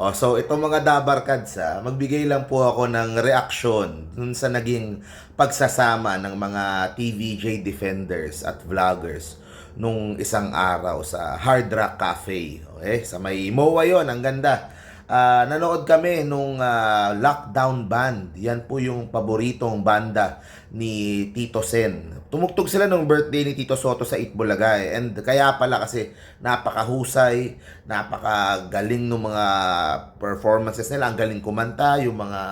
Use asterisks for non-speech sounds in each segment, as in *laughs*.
Oh, so itong mga Dabarkads, ah, magbigay lang po ako ng reaksyon dun sa naging pagsasama ng mga TVJ defenders at vloggers nung isang araw sa Hard Rock Cafe. Okay? Sa may MOA yon ang ganda. Ah, nanood kami nung ah, Lockdown Band. Yan po yung paboritong banda ni Tito Sen. Tumugtog sila nung birthday ni Tito Soto sa Itbulaga eh. And kaya pala kasi napakahusay, napakagaling ng mga performances nila. Ang galing kumanta, yung mga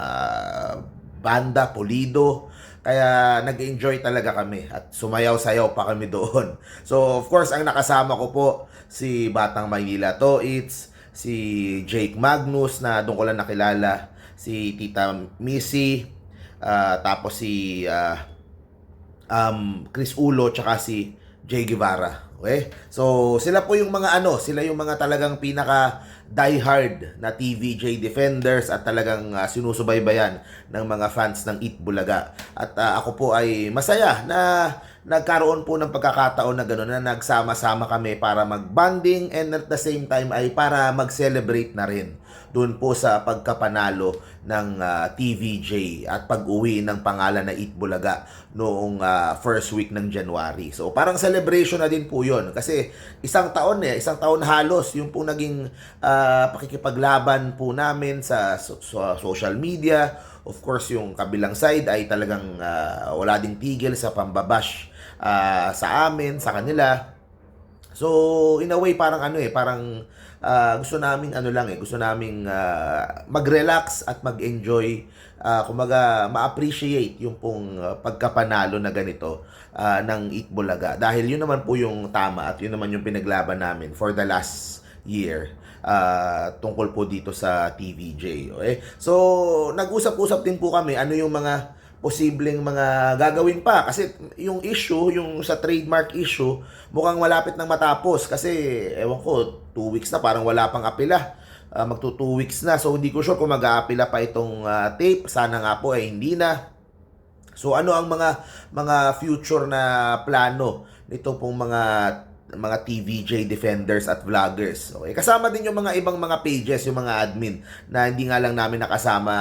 banda, polido. Kaya nag-enjoy talaga kami at sumayaw-sayaw pa kami *laughs* doon. So of course, ang nakasama ko po si Batang Maynila Toits, si Jake Magnus na doon ko lang nakilala, si Tita Missy, ah, tapos si ah, um, Chris Ulo, tsaka si Jay Guevara. Okay? So, sila po yung mga ano, sila yung mga talagang pinaka diehard na TVJ defenders at talagang ah, sinusubaybayan ng mga fans ng Eat Bulaga. At ah, ako po ay masaya na nagkaroon po ng pagkakataon na gano'n na nagsama-sama kami para mag-bonding and at the same time ay para mag-celebrate na rin doon po sa pagkapanalo ng ah, TVJ at pag-uwi ng pangalan na Eat Bulaga noong ah, first week ng January. So parang celebration na din po 'yon kasi isang taon eh, isang taon halos yung po naging ah, pakikipaglaban po namin sa, sa social media. Of course, yung kabilang side ay talagang ah, wala ding tigil sa pambabash ah, sa amin, sa kanila. So, in a way, parang ano eh, parang ah, gusto naming ano lang eh, gusto naming ah, mag-relax at mag-enjoy, ah, kumaga ma-appreciate yung pong pagkapanalo na ganito ah, ng Eat Bulaga. Dahil yun naman po yung tama at yun naman yung pinaglaban namin for the last year ah, tungkol po dito sa TVJ. Okay? So, nag-usap-usap din po kami ano yung mga posibleng mga gagawin pa kasi yung issue, yung sa trademark issue, mukhang malapit nang matapos kasi ewan ko, two weeks na parang wala pang apila. Ah, magto two weeks na so hindi ko sure kung mag-aapila pa itong ah, tape. Sana nga po ay hindi na. So ano ang mga mga future na plano nito pong mga mga TVJ defenders at vloggers. Okay, kasama din yung mga ibang mga pages, yung mga admin na hindi nga lang namin nakasama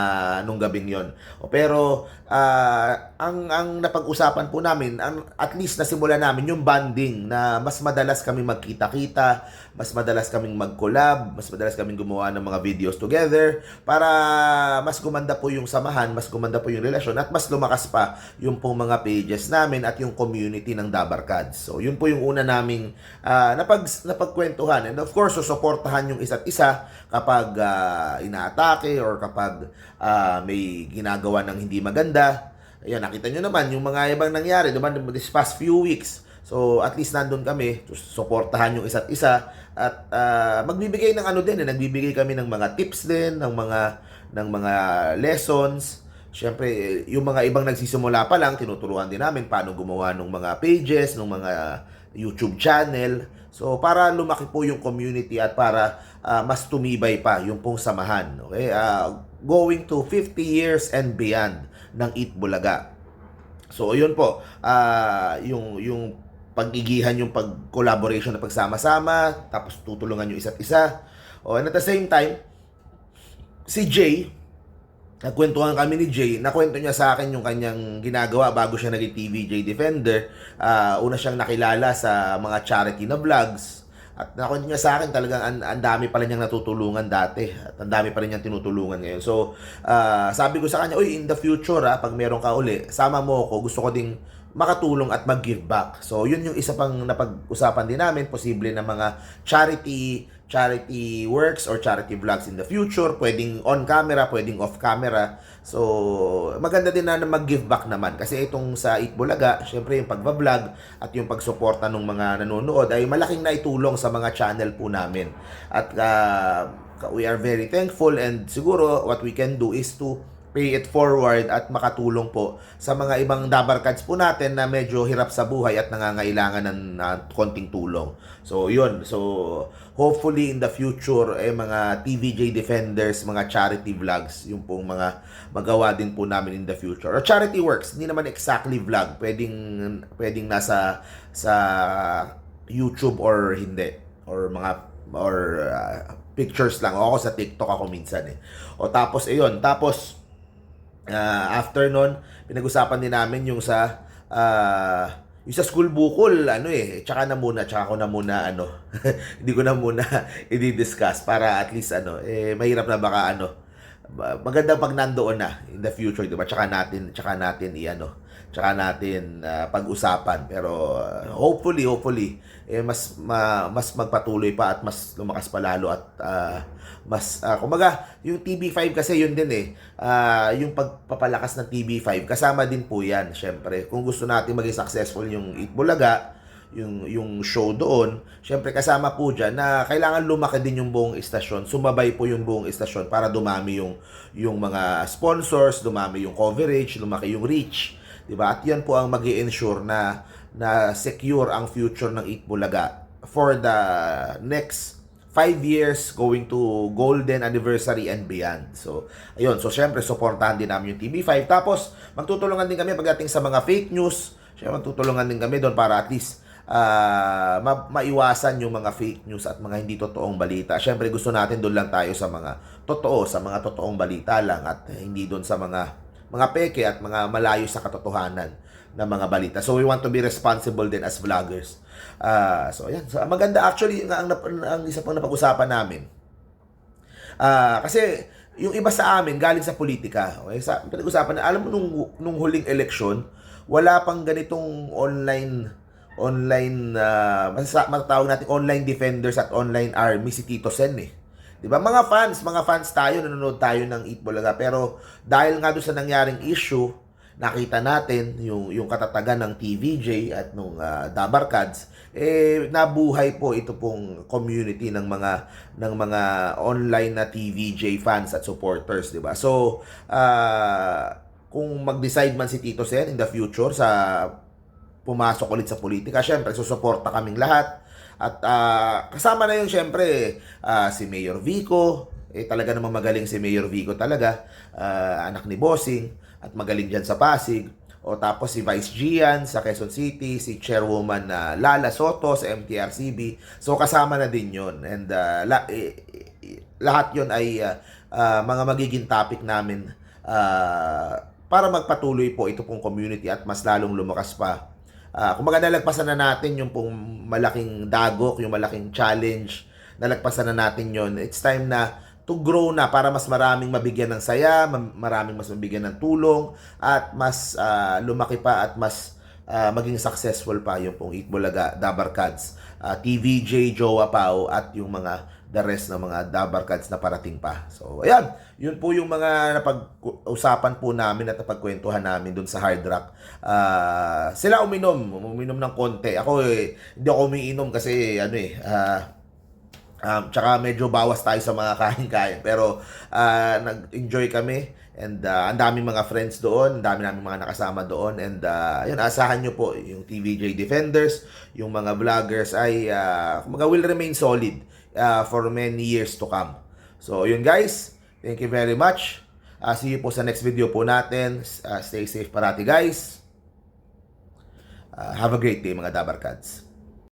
nung gabing 'yon. O pero ah, ang ang napag-usapan po namin, ang at least nasimula namin yung bonding na mas madalas kami magkita-kita, mas madalas kaming mag-collab, mas madalas kaming gumawa ng mga videos together para mas gumanda po yung samahan, mas gumanda po yung relasyon at mas lumakas pa yung pong mga pages namin at yung community ng Dabarkads. So, yun po yung una naming ah, napag, napagkwentuhan. And of course, susuportahan yung isa't isa kapag ah, inaatake or kapag ah, may ginagawa ng hindi maganda. Ayan, nakita nyo naman yung mga ibang nangyari, diba, this past few weeks. So, at least nandun kami, suportahan yung isa't isa at ah, magbibigay ng ano din, eh, nagbibigay kami ng mga tips din, ng mga ng mga lessons. Siyempre, eh, yung mga ibang nagsisimula pa lang, tinuturuan din namin paano gumawa ng mga pages, ng mga YouTube channel. So, para lumaki po yung community at para ah, mas tumibay pa yung pong samahan. Okay? Ah, going to 50 years and beyond ng Eat Bulaga. So, yun po. ah yung, yung pagigihan yung pag-collaboration na pagsama-sama, tapos tutulungan yung isa't isa. O, and at the same time, si Jay, nagkwentuhan kami ni Jay, nakwento niya sa akin yung kanyang ginagawa bago siya naging TVJ Defender. Ah, una siyang nakilala sa mga charity na vlogs. At nakwento niya sa akin talagang ang, ang dami pa rin niyang natutulungan dati. At ang dami pa rin niyang tinutulungan ngayon. So, ah, sabi ko sa kanya, Uy, in the future, ah, pag meron ka uli, sama mo ako. Gusto ko ding makatulong at mag-give back. So, yun yung isa pang napag-usapan din namin. Posible na mga charity charity works or charity vlogs in the future. Pwedeng on camera, pwedeng off camera. So, maganda din na mag-give back naman. Kasi itong sa Eat Bulaga, syempre yung pagbablog at yung pagsuporta ng mga nanonood ay malaking naitulong sa mga channel po namin. At ah, we are very thankful and siguro what we can do is to pay it forward at makatulong po sa mga ibang dabarkads po natin na medyo hirap sa buhay at nangangailangan ng uh, konting tulong. So, yun. So, hopefully in the future, eh, mga TVJ Defenders, mga charity vlogs, yung pong mga magawa din po namin in the future. Or charity works, hindi naman exactly vlog. Pwedeng, pwedeng nasa sa YouTube or hindi. Or mga or uh, pictures lang. O ako sa TikTok ako minsan eh. O tapos, ayun. Tapos, ah, after nun, pinag-usapan din namin yung sa, ah, yung sa school bukol, ano eh, tsaka na muna, tsaka ko na muna, ano, *laughs* hindi ko na muna *laughs* i-discuss para at least, ano, eh, mahirap na baka, ano, maganda pag nandoon na in the future, di ba? Tsaka natin, tsaka natin i-ano, tsaka natin ah, pag-usapan. Pero ah, hopefully, hopefully, eh, mas ma, mas magpatuloy pa at mas lumakas pa lalo at ah, mas ah, kumbaga yung TB5 kasi yun din eh Ah, yung pagpapalakas ng TB5 kasama din po yan syempre. Kung gusto natin maging successful yung Eat Bulaga yung yung show doon syempre kasama po dyan na kailangan lumaki din yung buong istasyon sumabay po yung buong istasyon para dumami yung yung mga sponsors dumami yung coverage lumaki yung reach di ba at yan po ang mag ensure na na secure ang future ng Eat Bulaga for the next five years going to golden anniversary and beyond. So, ayun. So, syempre, supportahan din namin yung TV5. Tapos, magtutulungan din kami pagdating sa mga fake news. Syempre, magtutulungan din kami doon para at least ah, ma- maiwasan yung mga fake news at mga hindi totoong balita. Syempre, gusto natin doon lang tayo sa mga totoo, sa mga totoong balita lang at hindi doon sa mga mga peke at mga malayo sa katotohanan na mga balita. So we want to be responsible din as vloggers. Ah, so ayan, so, maganda actually ang, ang, ang isa pang napag-usapan namin. Ah, kasi yung iba sa amin galing sa politika. Okay? Sa pinag-usapan na alam mo nung nung huling eleksyon, wala pang ganitong online online uh, matatawag natin online defenders at online army si Tito Sen eh. 'Di ba? Mga fans, mga fans tayo nanonood tayo ng Eat Bulaga pero dahil nga doon sa nangyaring issue, nakita natin yung yung katatagan ng TVJ at nung uh, Dabarkads eh nabuhay po ito pong community ng mga ng mga online na TVJ fans at supporters, 'di ba? So, uh, kung mag-decide man si Tito Sen in the future sa pumasok ulit sa politika, syempre susuporta kaming lahat. At ah, kasama na yun syempre ah, si Mayor Vico, eh talaga namang magaling si Mayor Vico talaga, ah, anak ni Bossing at magaling diyan sa Pasig. O tapos si Vice Gian sa Quezon City, si Chairwoman na Lala Soto sa MTRCB. So kasama na din 'yon. And ah, la- eh, eh, lahat 'yon ay ah, ah, mga magiging topic namin ah, para magpatuloy po ito pong community at mas lalong lumakas pa Ah, kumbaga nalagpasan na natin yung pong malaking dagok, yung malaking challenge. Nalagpasan na natin yon. It's time na to grow na para mas maraming mabigyan ng saya, ma- maraming mas mabigyan ng tulong, at mas ah, lumaki pa at mas ah, maging successful pa yung pong Eat Bulaga, Dabarkads, ah, TVJ, Joa Pao, at yung mga the rest ng mga Dabarkads na parating pa. So, ayan. Yun po yung mga napag-usapan po namin at napagkwentuhan namin dun sa Hard Rock. Ah, sila uminom. Uminom ng konti. Ako eh, hindi ako umiinom kasi ano eh, ah, Um, tsaka medyo bawas tayo sa mga *laughs* kain-kain. Pero ah, nag-enjoy kami and ah, ang daming mga friends doon, ang dami namin mga nakasama doon and uh, yun, asahan nyo po yung TVJ Defenders, yung mga vloggers ay uh, mga will remain solid ah, for many years to come. So yun guys, thank you very much. Ah, see you po sa next video po natin. Ah, stay safe parati guys. Ah, have a great day mga Dabarkads.